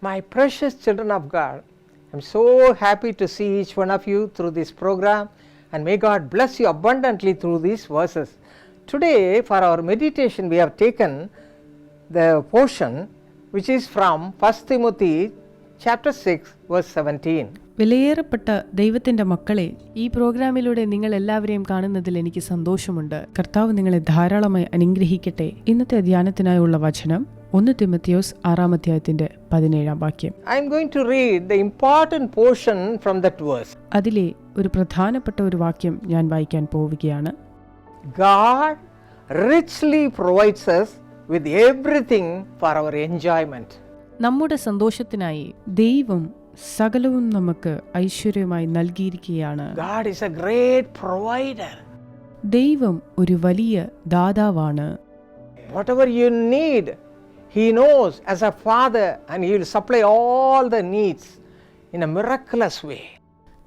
My precious children of God, I'm so happy to see each one of you through this program, and may God bless you abundantly through these verses. Today, for our meditation, we have taken the portion which is from 1 Timothy chapter 6, verse 17. വിലയേറപ്പെട്ട ദൈവത്തിന്റെ മക്കളെ ഈ പ്രോഗ്രാമിലൂടെ നിങ്ങൾ എല്ലാവരെയും കാണുന്നതിൽ എനിക്ക് സന്തോഷമുണ്ട്. കർത്താവ് നിങ്ങളെ ധാരാളമായി അനുഗ്രഹിക്കട്ടെ. ഇന്നത്തെ ധ്യാനത്തിനായുള്ള വചനം ഒന്ന് തിമത്തിയോസ് ആറാം അധ്യായത്തിന്റെ പതിനേഴാം വാക്യം. I'm going to read the important portion from that verse അതിലെ ഒരു പ്രധാനപ്പെട്ട ഒരു വാക്യം ഞാൻ വായിക്കാൻ പോവുകയാണ്. God richly provides us with everything for our enjoyment. നമ്മുടെ സന്തോഷത്തിനായി ദൈവം സകലവും നമുക്ക് ഐശ്വര്യമായി നൽകിയിരിക്കുകയാണ്. ദൈവം ഒരു വലിയ ദാതാവാണ്.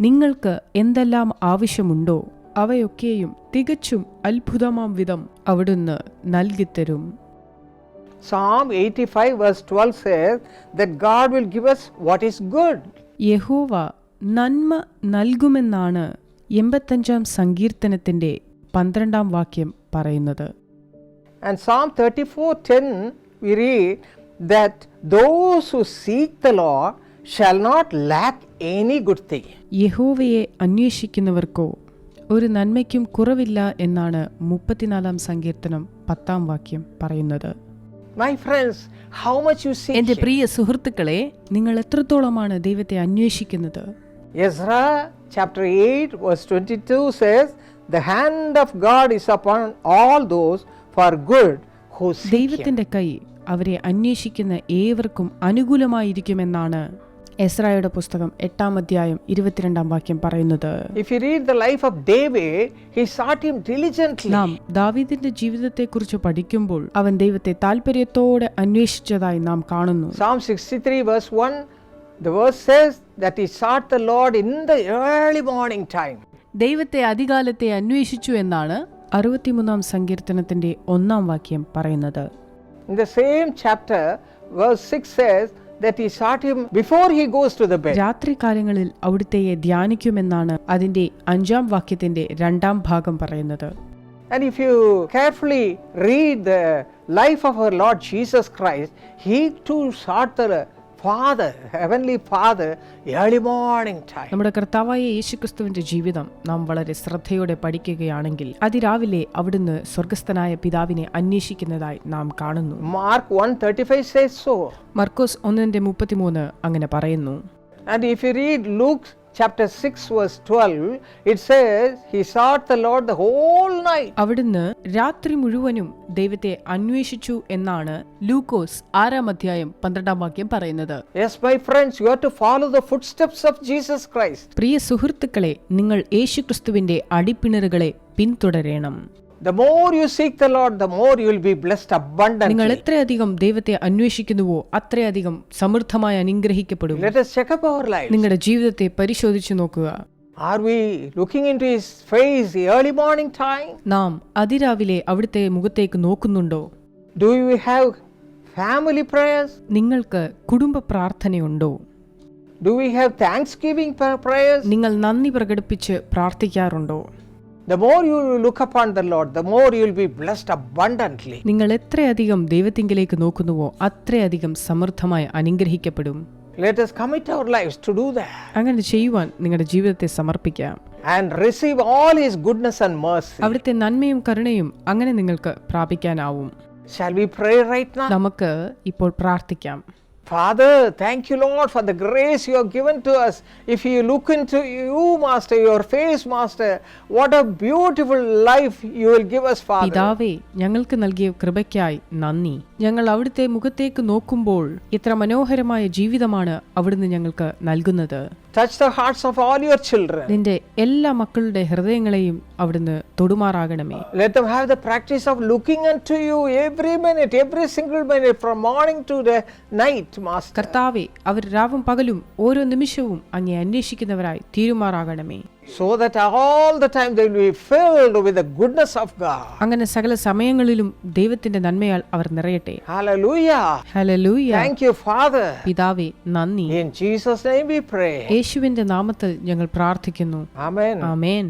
നിങ്ങൾക്ക് എന്തെല്ലാം ആവശ്യമുണ്ടോ അവയൊക്കെയും തികച്ചും അത്ഭുതമാം വിധം അവിടുന്ന് നൽകിത്തരും. Psalm 85, verse 12 says that God will give us what is good. യഹോവ നന്മ നൽകുമെന്നാണ് എൺപത്തഞ്ചാം സങ്കീർത്തനത്തിന്റെ പന്ത്രണ്ടാം വാക്യം പറയുന്നത് And Psalm 34:10 we read that those who seek the Lord shall not lack any good thing. യഹോവയെ അന്വേഷിക്കുന്നവർക്കോ ഒരു നന്മയ്ക്കും കുറവില്ല എന്നാണ് മുപ്പത്തിനാലാം സങ്കീർത്തനം പത്താം വാക്യം പറയുന്നത് My friends, how much you seek എന്റെ. പ്രിയ സുഹൃത്തുക്കളെ നിങ്ങൾ എത്രത്തോളമാണ് ദൈവത്തെ അന്വേഷിക്കുന്നത് Ezra chapter 8 verse 22 says, The hand of God is upon all those for good who seek Him. ദൈവത്തിന്റെ കൈ അവരെ അന്വേഷിക്കുന്ന ഏവർക്കും അനുകൂലമായിരിക്കുമെന്നാണ് എസ്രായുടെ പുസ്തകം എട്ടാം അധ്യായം ഇരുപത്തിരണ്ടാം വാക്യം പറയുന്നത് Him diligently. നാം ദാവീദിന്റെ ജീവിതത്തെക്കുറിച്ച് പഠിക്കുമ്പോൾ അവൻ ദൈവത്തെ താല്പര്യത്തോടെ അന്വേഷിച്ചതായി നാം കാണുന്നു Psalm 63 verse 1, the verse says that he sought the Lord in the early morning time. ദൈവത്തെ അധികാലത്തെ അന്വേഷിച്ചു എന്നാണ് അറുപത്തിമൂന്നാം സങ്കീർത്തനത്തിന്റെ ഒന്നാം വാക്യം പറയുന്നത് in the same chapter verse 6 says that he sought him before he goes to the bed. രാത്രി കാലങ്ങളിൽ അവിടുത്തെയെ ധ്യാനിക്കുമെന്നാണ് അതിന്റെ അഞ്ചാം വാക്യത്തിന്റെ രണ്ടാം ഭാഗം പറയുന്നത് And if you carefully read the life of our Lord Jesus Christ, he too sought the Father, heavenly father morning time നമ്മുടെ കർത്താവായ യേശുക്രിസ്തുവിന്റെ ജീവിതം നാം വളരെ ശ്രദ്ധയോടെ പഠിക്കുകയാണെങ്കിൽ അതിരാവിലെ അവിടുന്ന് സ്വർഗസ്ഥനായ പിതാവിനെ അന്വേഷിക്കുന്നതായി നാം കാണുന്നു. Mark 1:35 സേസ് സോ മർക്കോസ് ഒന്നിന്റെ മുപ്പത്തിമൂന്ന് അങ്ങനെ പറയുന്നു. And if you read Luke chapter 6 verse 12, it says he sought the Lord the whole night. അവിടുന്ന് രാത്രി മുഴുവനും ദൈവത്തെ അന്വേഷിച്ചു എന്നാണ് ലൂക്കോസ് ആറാം അധ്യായം പന്ത്രണ്ടാം വാക്യം പറയുന്നത് Yes, my friends, you have to follow the footsteps of Jesus Christ. പ്രിയ സുഹൃത്തുക്കളെ നിങ്ങൾ യേശുക്രിസ്തുവിന്റെ അടിപ്പിണറുകളെ പിന്തുടരണം The more you seek the Lord, the more you will be blessed abundantly. നിങ്ങൾ എത്രയധികം ദൈവത്തെ അന്വേഷിക്കുന്നുവോ അത്രയധികം സമൃദ്ധമായി അനുഗ്രഹിക്കപ്പെടും Let us check our lives. നിങ്ങളുടെ ജീവിതത്തെ പരിശോധിച്ചു നോക്കുക Are we looking into His face the early morning time? നാം അതിരാവിലെ അവിടുത്തെ മുഖത്തേക്ക് നോക്കുന്നുണ്ടോ Do you have family prayers? നിങ്ങൾക്ക് കുടുംബ പ്രാർത്ഥനയുണ്ടോ Do we have thanksgiving prayers? നിങ്ങൾ നന്ദി പ്രകടിപ്പിച്ച് പ്രാർത്ഥിക്കാറുണ്ടോ The more you look upon the Lord, the more you will be blessed abundantly. നിങ്ങൾ എത്രയധികം ദൈവത്തിങ്കിലേക്ക് നോക്കുന്നുവോ അത്രയധികം സമൃദ്ധമായി അനുഗ്രഹിക്കപ്പെടും Let us commit our lives to do that അങ്ങനെ ചെയ്യുവാൻ നിങ്ങളുടെ ജീവിതത്തെ സമർപ്പിക്കാം and receive all His goodness and mercy. അവിടുത്തെ നന്മയും കരുണയും അങ്ങനെ നിങ്ങൾക്ക് പ്രാപിക്കാനാവും Shall we pray right now? നമുക്ക് ഇപ്പോൾ പ്രാർത്ഥിക്കാം Father, thank you, Lord, for the grace you have given to us. If you look into you, Master, your face, Master, what a beautiful life you will give us, Father. പിതാവേ ഞങ്ങൾക്ക് നൽകിയ കൃപയ്ക്കായി നന്ദി ഞങ്ങൾ അവിടുത്തെ മുഖത്തേക്ക് നോക്കുമ്പോൾ ഇത്ര മനോഹരമായ ജീവിതമാണ് അവിടുന്ന് ഞങ്ങൾക്ക് നൽകുന്നത് Touch the hearts of all your children. നിന്റെ എല്ലാ മക്കളുടെ ഹൃദയങ്ങളെയും അവിടുന്ന് തൊടുമാറാകണമേ Let them have the practice of looking unto you every minute, every single minute, from morning to the night. seek Master. കർത്താവെ അവർ രാവും പകലും ഓരോ നിമിഷവും അങ്ങേ അന്വേഷിക്കുന്നവരായി തീരുമാറാകണമേ So that all the time they will be filled with the goodness of God. അങ്ങനെ സകല സമയങ്ങളിലും ദൈവത്തിന്റെ നന്മയാൽ അവർ നിറയട്ടെ Hallelujah. Hallelujah. Thank you, Father. പിതാവേ നന്ദി In Jesus' name we pray. യേശുവിന്റെ നാമത്തിൽ ഞങ്ങൾ പ്രാർത്ഥിക്കുന്നു Amen. ആമേൻ